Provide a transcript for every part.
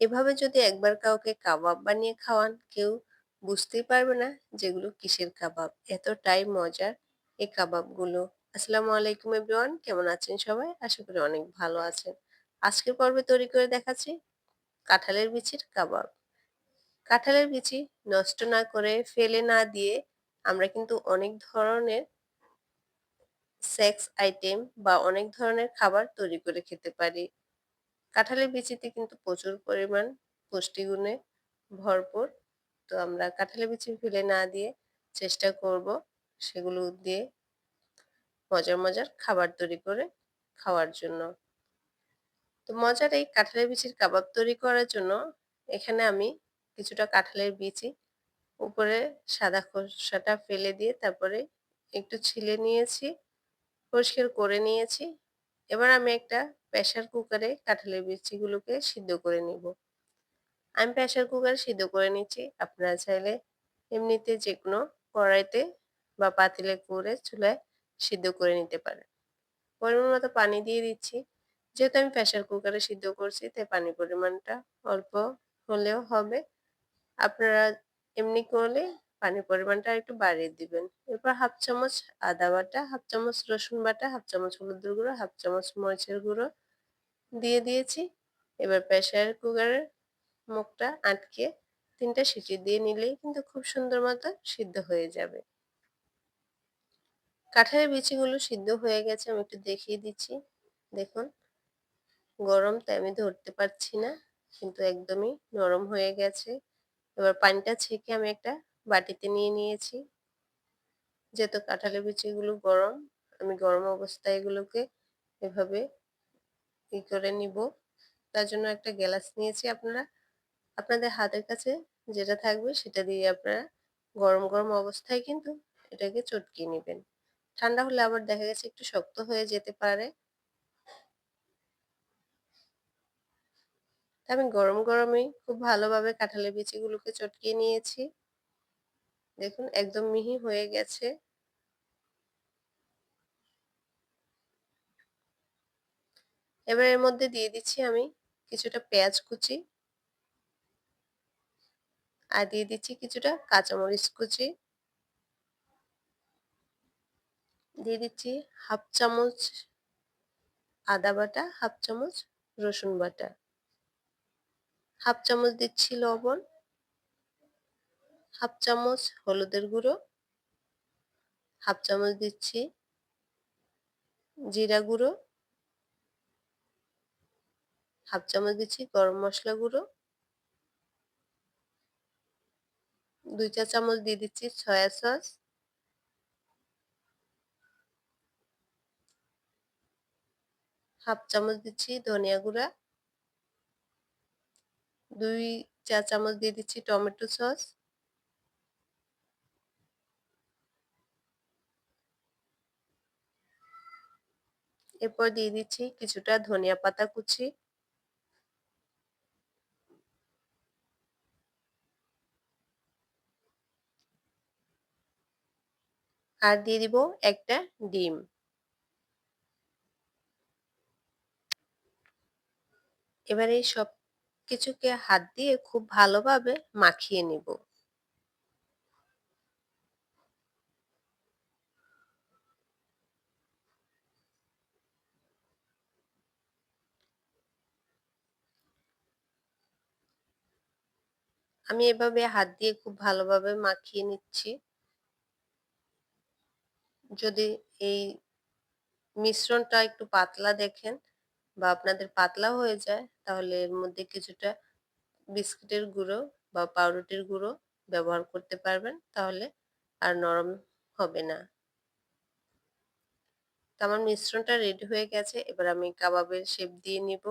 এভাবে যদি একবার কাউকে কাবাব বানিয়ে খাওয়ান, কেউ বুঝতেই পারবে না যেগুলো কিসের কাবাব। এতটাই মজার এই কাবাবগুলো। আসসালামু আলাইকুম এভরিওয়ান, কেমন আছেন সবাই? আশা করি অনেক ভালো আছেন। আজকের পর্বে তৈরি করে দেখাচ্ছি কাঁঠালের বিচির কাবাব। কাঁঠালের বিচি নষ্ট না করে ফেলে না দিয়ে আমরা কিন্তু অনেক ধরনের সেক্স আইটেম বা অনেক ধরনের খাবার তৈরি করে খেতে পারি। কাঁঠালের বিচিতে কিন্তু প্রচুর পরিমাণ পুষ্টিগুণে ভরপুর। তো আমরা কাঁঠালের বিচি ফেলে না দিয়ে চেষ্টা করব সেগুলো দিয়ে মজার মজার খাবার তৈরি করে খাওয়ার জন্য। তো মজার এই কাঁঠালের বিচির কাবাব তৈরি করার জন্য এখানে আমি কিছুটা কাঁঠালের বিচি উপরে সাদা খোসাটা ফেলে দিয়ে তারপরে একটু ছিলে নিয়েছি, পরিষ্কার করে নিয়েছি। এবার আমি একটা প্রেশার কুকারে কাঁঠালের বিচিগুলোকে সিদ্ধ করে নিব। আমি প্রেশার কুকারে সিদ্ধ করে নিচ্ছি। আপনারা চাইলে এমনিতে যে কোনো কড়াইতে বা পাতিলে করে চুলায় সিদ্ধ করে নিতে পারেন। পরিমাণ মতো পানি দিয়ে দিচ্ছি। যেহেতু আমি প্রেশার কুকারে সিদ্ধ করছি, তাই পানির পরিমাণটা অল্প হলেও হবে। আপনারা এমনি করলে পানির পরিমাণটা একটু বাড়িয়ে দিবেন। এরপর হাফ চামচ আদা বাটা, হাফ চামচ রসুন বাটা, হাফ চামচ হলুদের গুঁড়ো, হাফ চামচ মরিচের গুঁড়ো দিয়ে দিয়েছি। এবার প্রেশার কুকারের মুখটা আটকে তিনটা সিটি দিয়ে নিলেই কিন্তু খুব সুন্দর মতো সিদ্ধ হয়ে যাবে। কাঁঠালের বিচিগুলো সিদ্ধ হয়ে গেছে, আমি একটু দেখিয়ে দিচ্ছি। দেখুন, গরম তাই আমি ধরতে পারছি না, কিন্তু একদমই নরম হয়ে গেছে। এবার পানিটা ছেঁকে আমি একটা বাটিতে নিয়ে নিয়েছি। যেহেতু কাঁঠালের বিচিগুলো গরম, আমি গরম অবস্থায় এগুলোকে এভাবে ই করে নিব। তার জন্য একটা গ্লাস নিয়েছি আপনারা। আপনাদের হাতের কাছে যেটা থাকবে সেটা দিয়ে আপনারা গরম গরম অবস্থায় কিন্তু এটাকে চটকিয়ে নেবেন। ঠান্ডা হলে আবার দেখা গেছে একটু শক্ত হয়ে যেতে পারে। আমি গরম গরমেই খুব ভালোভাবে কাঁঠালের বিচিগুলোকে চটকিয়ে নিয়েছি। দেখুন, একদম মিহি হয়ে গেছে। এবার এর মধ্যে দিয়ে দিচ্ছি আমি কিছুটা পেঁয়াজ কুচি। আর দিয়ে দিচ্ছি কিছুটা কাঁচামরিচ কুচি। দিয়ে দিচ্ছি হাফ চামচ আদা বাটা, হাফ চামচ রসুন বাটা। হাফ চামচ দিচ্ছি লবণ। হাফ চামচ হলুদের গুঁড়ো। হাফ চামচ দিচ্ছি জিরা গুঁড়ো। হাফ চামচ দিচ্ছি গরম মশলা গুঁড়ো। দুই চা চামচ দিয়ে দিচ্ছি সয়া সস। হাফ চামচ দিচ্ছি ধনিয়া গুঁড়া। দুই চা চামচ দিয়ে দিচ্ছি টমেটো সস। এরপর দিয়ে দিচ্ছি কিছুটা ধনিয়া পাতা কুচি। আর দিয়ে দিব একটা ডিম। এবার এই সব কিছুকে হাত দিয়ে খুব ভালোভাবে মাখিয়ে নিব। আমি এভাবে হাত দিয়ে খুব ভালোভাবে মাখিয়ে নিচ্ছি। যদি এই মিশ্রণটা একটু পাতলা দেখেন বা আপনাদের পাতলা হয়ে যায়, তাহলে এর মধ্যে কিছুটা বিস্কুটের গুঁড়ো বা পাউরুটির গুঁড়ো ব্যবহার করতে পারবেন, তাহলে আর নরম হবে না। তো আমার মিশ্রণটা রেডি হয়ে গেছে, এবার আমি কাবাবের শেপ দিয়ে নিব।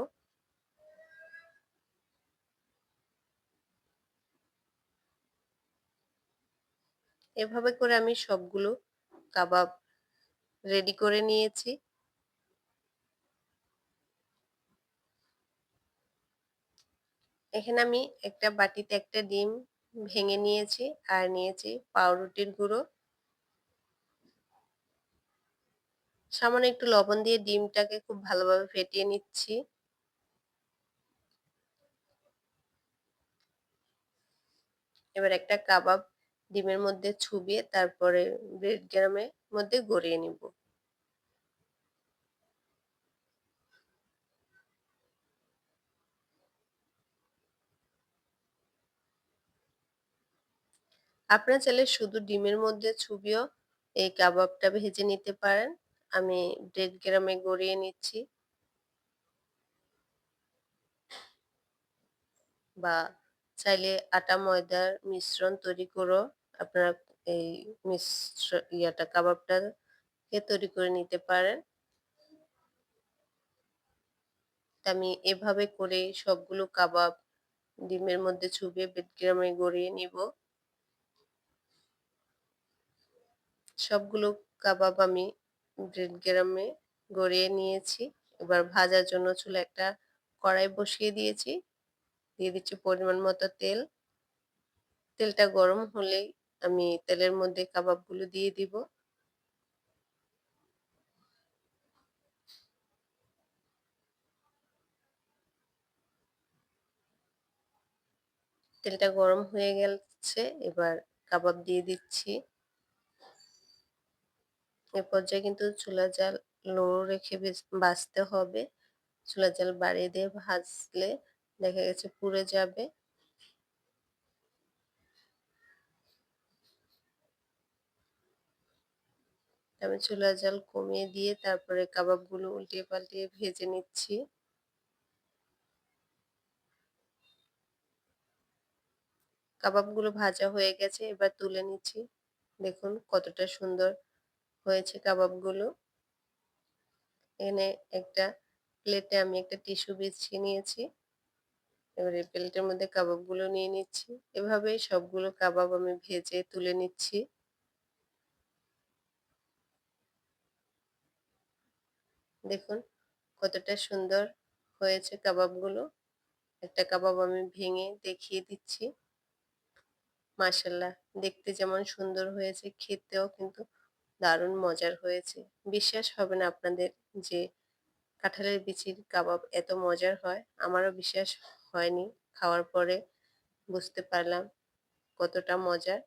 এভাবে করে আমি সবগুলো কাবাব রেডি করে নিয়েছি। এখানে আমি একটা বাটিতে একটা ডিম ভেঙে নিয়েছি আর নিয়েছি পাউরুটির গুঁড়ো। সামান্য একটু লবণ দিয়ে ডিমটাকে খুব ভালোভাবে ফেটিয়ে নিচ্ছি। এবার একটা কাবাব ডিমের মধ্যে ছুবিয়ে তারপরে ব্রেড গ্রামের মধ্যে গড়িয়ে নিব। আপনার চাইলে শুধু ডিমের মধ্যে ছুবিও এই কাবাবটা ভেজে নিতে পারেন। আমি ব্রেড গ্রামে গড়িয়ে নিচ্ছি। বা চাইলে আটা, ময়দার মিশ্রণ তৈরি করো আপনারা এই মিশ্র ইয়াটা কাবাবটাকে তৈরি করে নিতে পারেন। আমি এভাবে করে সবগুলো কাবাব ডিমের মধ্যে চুবিয়ে বেডগ্রামে গড়িয়ে নিব। সবগুলো কাবাব আমি ব্রেড গ্রামে গড়িয়ে নিয়েছি। এবার ভাজার জন্য চুলে একটা কড়াই বসিয়ে দিয়েছি। দিয়ে দিচ্ছি পরিমাণ মতো তেল। তেলটা গরম হলেই আমি তেলের মধ্যে কাবাবগুলো দিয়ে দিব। তেলটা গরম হয়ে গেছে, এবার কাবাব দিয়ে দিচ্ছি। এ পর্যায়ে কিন্তু চুলা জাল লো রেখে বাঁচতে হবে। চুলা জাল বাড়িয়ে দিয়ে ভাজলে দেখা গেছে পুড়ে যাবে। আমি চুলা জাল কমিয়ে দিয়ে তারপরে কাবাবগুলো উল্টিয়ে পাল্টিয়ে ভেজে নিচ্ছি। কাবাবগুলো ভাজা হয়ে গেছে, এবার তুলে নিচ্ছি। দেখুন কতটা সুন্দর হয়েছে কাবাবগুলো। এখানে একটা প্লেটে আমি একটা টিস্যু বিছিয়ে নিয়েছি। এবারে প্লেটের মধ্যে কাবাবগুলো নিয়ে নিচ্ছি। এভাবেই সবগুলো কাবাব আমি ভেজে তুলে নিচ্ছি। দেখুন, কতটা সুন্দর হয়েছে কাবাবগুলো। একটা কাবাব আমি ভেঙে দেখিয়ে দিচ্ছি। মাসাল্লাহ দেখতে যেমন সুন্দর হয়েছে, খেতেও কিন্তু দারুণ মজার হয়েছে। বিশ্বাস হবে না আপনাদের যে কাঁঠালের বিচির কাবাব এত মজার হয়, আমারও বিশ্বাস হয়নি, খাওয়ার পরে বুঝতে পারলাম কতটা মজার।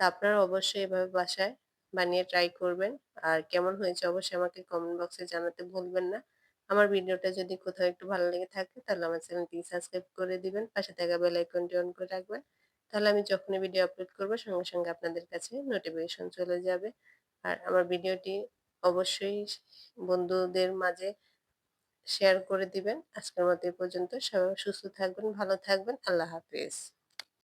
তা আপনারা অবশ্যই এভাবে বাসায় বানিয়ে ট্রাই করবেন। আর কেমন হয়েছে অবশ্যই আমাকে কমেন্ট বক্সে জানাতে ভুলবেন না। আমার ভিডিওটা যদি কোথাও একটু ভালো লেগে থাকে, তাহলে আমার চ্যানেলটি সাবস্ক্রাইব করে দিবেন, পাশে থাকা বেল আইকনটি অন করে রাখবেন। তাহলে আমি যখনই ভিডিও আপলোড করব, সঙ্গে সঙ্গে আপনাদের কাছে নোটিফিকেশন চলে যাবে। আর আমার ভিডিওটি অবশ্যই বন্ধুদের মাঝে শেয়ার করে দিবেন। আজকের মতো এই পর্যন্ত। সবাই সুস্থ থাকবেন ভালো থাকবেন। আল্লাহ হাফিজ।